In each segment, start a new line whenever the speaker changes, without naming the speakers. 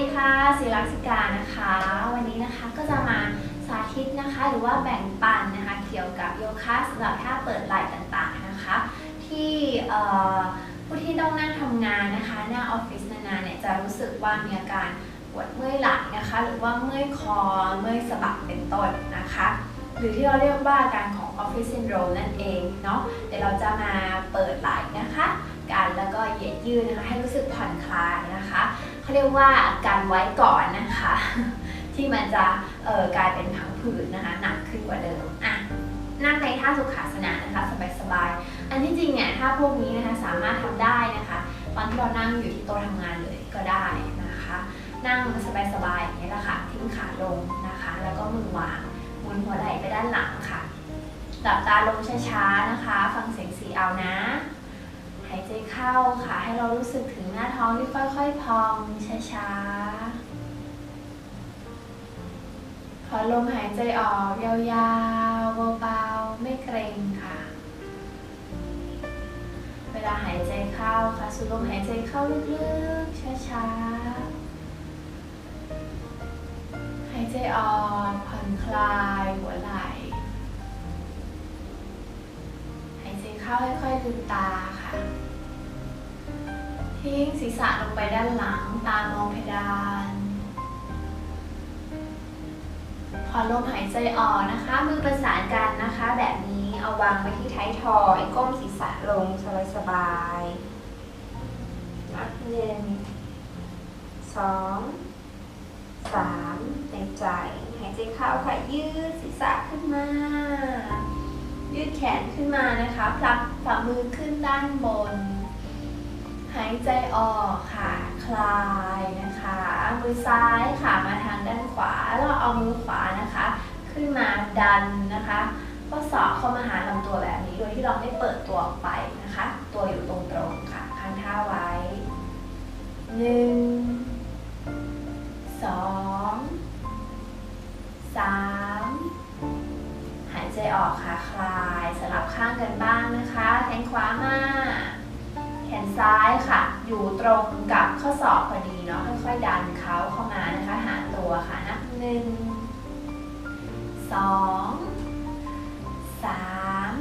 ดีค่ะศิลักษิกานะคะ วันนี้นะคะก็จะมาสาธิตนะคะ หรือว่าแบ่งปันนะคะ เกี่ยวกับโยคะสำหรับท่าเปิดไหล่ต่างๆนะคะ ที่ผู้ที่ต้องนั่งทำงานนะคะ หน้าออฟฟิศนานๆเนี่ยจะรู้สึกว่ามีอาการปวดเมื่อยหล่นะคะ หรือว่าเมื่อยคอเมื่อยสะบักเป็นต้นนะคะ หรือที่เราเรียกว่าอาการของ Office Syndrome นั่นเองเนาะเดี๋ยวเราจะมาเปิดไหล่นะคะ กันแล้วก็เหยียดยืดนะคะ ให้รู้สึกผ่อนคลายนะคะ เขาเรียกว่าการไว้ก่อนนะคะ ที่มันจะกลายเป็นผังผืดนะคะหนักขึ้นกว่าเดิมอะนั่งในท่าสุขาสนะนะคะสบายๆอันที่จริงเนี่ยถ้าพวกนี้นะคะสามารถทำได้นะคะตอนที่เรานั่งอยู่ที่โต๊ะทำงานเลยก็ได้นะคะ นั่งสบายๆอย่างนี้แหละค่ะทิ้งขาลงนะคะ แล้วก็มือวางหมุนหัวไหล่ไปด้านหลังค่ะหลับตาลงช้าๆนะคะ ฟังเสียงสีเอานะ หายใจเข้าค่ะ ให้เรารู้สึกถึงหน้าท้องที่ค่อยๆพองช้าๆพอลมหายใจออกยาวๆเบาๆไม่เกรงค่ะ เวลาหายใจเข้าค่ะสูดลมหายใจเข้าลึกๆช้าๆ หายใจออกผ่อนคลายหัวไหล่ หายใจเข้าค่อยๆลืมตา ทิ้งศีรษะลงไปด้านหลัง ตามองเพดาน พอลมหายใจออกนะคะ มือประสานกันนะคะ แบบนี้เอาวางไว้ที่ท้ายทอย ก้มศีรษะลงสบายๆนับหนึ่งสองสามในใจ หายใจเข้าค่ะ ยืดศีรษะขึ้นมายืดแขนขึ้นมานะคะผลักฝ่ามือขึ้นด้านบน หายใจออกค่ะ คลายนะคะ มือซ้ายค่ะมาทางด้านขวาแล้วเอามือขวานะคะ ขึ้นมาดันนะคะข้อศอกเข้ามาหาลำตัวแบบนี้ โดยที่เราไม่เปิดตัวออกไปนะคะ ตัวอยู่ตรงๆค่ะค้างท่าไว้หนึ่งสองสามหายใจออกค่ะ คลายสลับข้างกันบ้างนะคะ แขนขวามา แขนซ้ายค่ะ อยู่ตรงกับข้อศอกพอดีเนาะค่อยๆดันเขาเข้ามานะคะ หาตัวค่ะนับหนึ่งสองสาม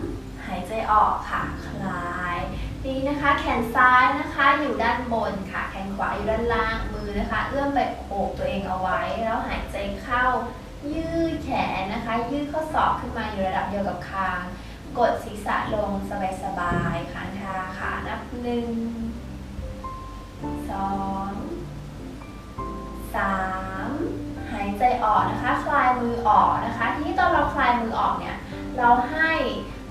หายใจออกค่ะ คลายดีนะคะ แขนซ้ายนะคะอยู่ด้านบนค่ะ แขนขวาอยู่ด้านล่างมือนะคะ เอื้อมไปโอบตัวเองเอาไว้ แล้วหายใจเข้า ยืดแขนนะคะ ยืดข้อศอกขึ้นมาอยู่ระดับเดียวกับคาง กดศีรษะลงสบายๆ หนึ่งสองสามหายใจออกนะคะ คลายมือออกนะคะ ทีนี้ตอนเราคลายมือออกเนี่ย เราให้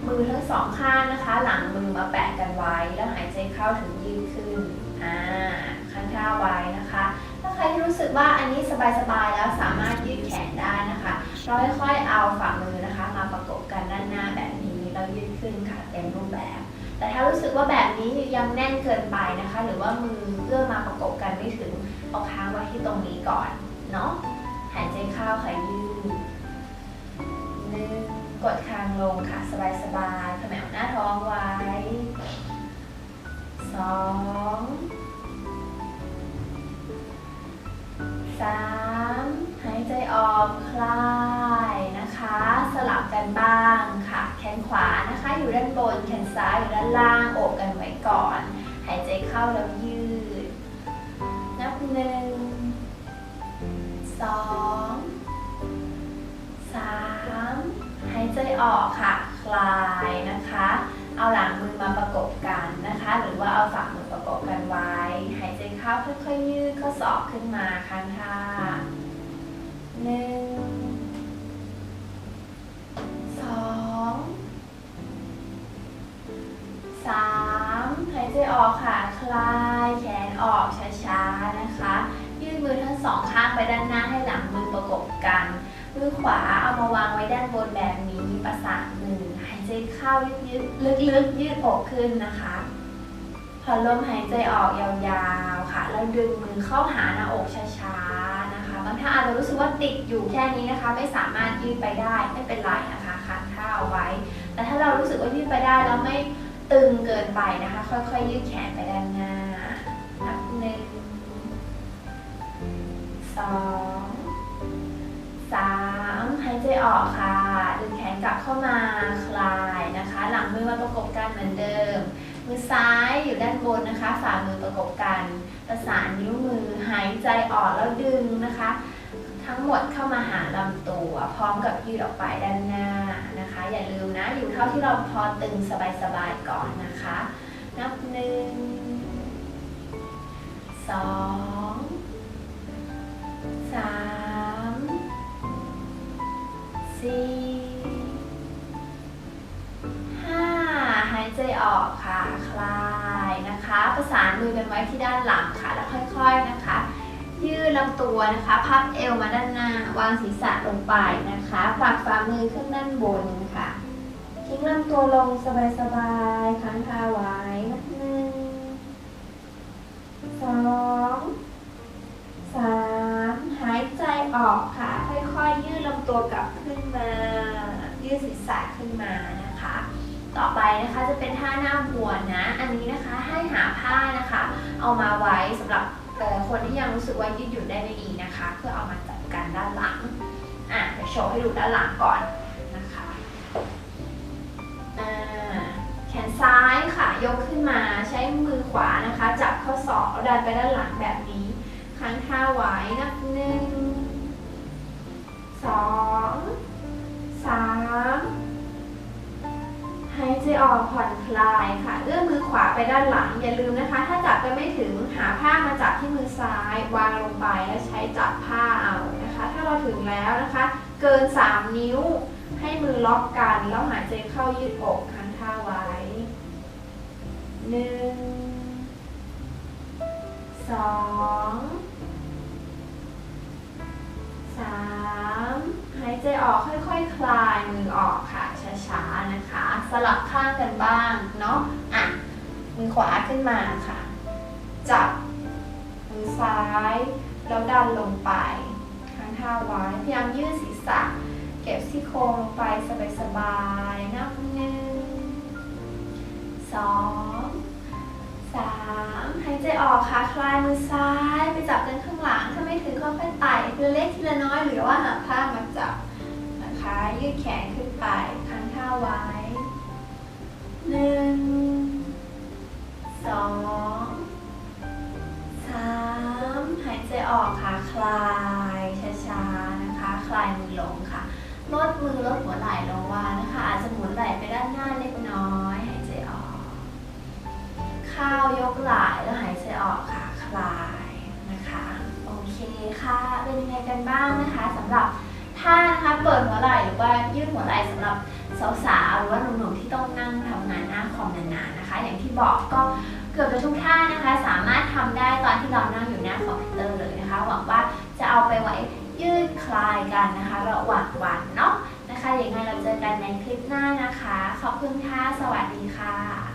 มือทั้งสองข้างนะคะ หลังมือมาแปะกันไว้ แล้วหายใจเข้าถึงยืดขึ้น อ่าค้างท่าไว้นะคะ ถ้าใครที่รู้สึกว่าอันนี้สบายๆแล้วสามารถยืดแขนได้นะคะ เราค่อยๆเอาฝ่ามือนะคะ มาประกบกันด้านหน้าแบบ ยืดขึ้นค่ะเต็มรูปแบบ แต่ถ้ารู้สึกว่าแบบนี้ยังแน่นเกินไปนะคะ หรือว่ามือเอื้อมมาประกบกันไม่ถึงเอาค้างไว้ที่ตรงนี้ก่อนเนาะหายใจเข้าค่ะยืดนึ่งกดคางลงค่ะสบายๆขมวหน้าท้องไว้สอง หายใจเข้าแล้วยืด นับหนึ่งสองสามหายใจออกค่ะ คลายนะคะ เอาหลังมือมาประกบกันนะคะ หรือว่าเอาฝ่ามือประกบกันไว้ หายใจเข้าค่อยๆยืดข้อศอกขึ้นมาค้างท่าหนึ่ง ลายแขนออกช้าๆนะคะ ยืดมือทั้งสองข้างไปด้านหน้าให้หลังมือประกบกัน มือขวาเอามาวางไว้ด้านบนแบบนี้ประสานมือหายใจเข้ายืดๆลึกๆ ยืดอกขึ้นนะคะพอลมหายใจออกยาวๆค่ะ แล้วดึงมือเข้าหาหน้าอกช้าๆนะคะ บางท่านอาจจะรู้สึกว่าติดอยู่แค่นี้นะคะ ไม่สามารถยืดไปได้ไม่เป็นไรนะคะค้างท่าเอาไว้ แต่ถ้าเรารู้สึกว่ายืดไปได้แล้วไม่ ตึงเกินไปนะคะ ค่อยๆยืดแขนไปด้านหน้านับหนึ่งสองสามหายใจออกค่ะ ดึงแขนกลับเข้ามาคลายนะคะ หลังมือมาประกบกันเหมือนเดิม มือซ้ายอยู่ด้านบนนะคะ ฝ่ามือประกบกัน ประสานนิ้วมือหายใจออกแล้วดึงนะคะ ทั้งหมดเข้ามาหาลำตัว พร้อมกับยืดออกไปด้านหน้านะคะ อย่าลืมนะ อยู่เท่าที่เราพอตึงสบายๆก่อนนะคะ นับหนึ่งสองสามสี่ห้าหายใจออกค่ะ คลายนะคะ ประสานมือกันไว้ที่ด้านหลังค่ะ แล้วค่อยๆนะคะ ยืดลำตัวนะคะ พับเอวมาด้านหน้า วางศีรษะลงไปนะคะฝากฝ่ามือขึ้นด้านบนค่ะทิ้งลำตัวลงสบายๆค้างคาไว้นับหนึ่งสองสามหายใจออกค่ะ ค่อยๆยืดลำตัวกลับขึ้นมา ยืดศีรษะขึ้นมานะคะ ต่อไปนะคะจะเป็นท่าหน้าบัวนะ อันนี้นะคะให้หาผ้านะคะ เอามาไว้สำหรับ เอ่อคนที่ยังรู้สึกว่ายืดหยุ่นได้ไม่ดีนะคะ เพื่อเอามาจัดการด้านหลัง อะเดี๋ยวโชว์ให้ดูด้านหลังก่อนนะคะแขนซ้ายค่ะ ยกขึ้นมาใช้มือขวานะคะ จับข้อศอกดันไปด้านหลังแบบนี้ค้างท่าไว้นับหนึ่งสอง หายใจออกผ่อนคลายค่ะ เอื้อมมือขวาไปด้านหลัง อย่าลืมนะคะ ถ้าจับไปไม่ถึงหาผ้ามาจับที่มือซ้าย วางลงไปแล้วใช้จับผ้าเอานะคะ ถ้าเราถึงแล้วนะคะ เกิน 3 นิ้ว ให้มือล็อกกัน แล้วหายใจเข้ายืดอกค้างท่าไว้หนึ่งสองสามหายใจออกค่อยๆคคลายมือออกค่ะ ช้าๆนะคะ สลับข้างกันบ้างเนาะอะมือขวาขึ้นมาค่ะ จับมือซ้าย แล้วดันลงไปค้างท่าไว้พยายามยืดศีรษะ เก็บซี่โครงลงไปสบายๆนับหนึ่งสองสามหายใจออกค่ะคลายมือซ้ายไปจับกันข้างหลังถ้าไม่ถึงก็ค่อยไต่ทีละเล็กทีละน้อยหรือว่าหาผ้ามาจับนะคะยืดแขนขึ้นไป ไว้หนึ่งสองสามหายใจออกค่ะ คลายช้าๆนะคะ คลายมือลงค่ะ ลดมือลดหัวไหล่ลงวานะคะ อาจจะหมุนไหล่ไปด้านหน้าเล็กน้อย หายใจออก เข้ายกไหล่แล้วหายใจออกค่ะ คลายนะคะ โอเคค่ะ เป็นยังไงกันบ้างนะคะสำหรับท่านะคะ เปิดหัวไหล่หรือว่ายืดหัวไหล่สำหรับ สาวๆหรือว่าหนุ่มๆที่ต้องนั่งทำงานหน้าคอมนานๆนะคะ อย่างที่บอกก็เกือบจะทุกท่านะคะ สามารถทำได้ตอนที่เรานั่งอยู่หน้าคอมพิวเตอร์เลยนะคะหวังว่าจะเอาไปไว้ยืดคลายกันนะคะ ระหว่างวันเนาะนะคะอย่างไรเราเจอกันในคลิปหน้านะคะ ขอบคุณค่ะ สวัสดีค่ะ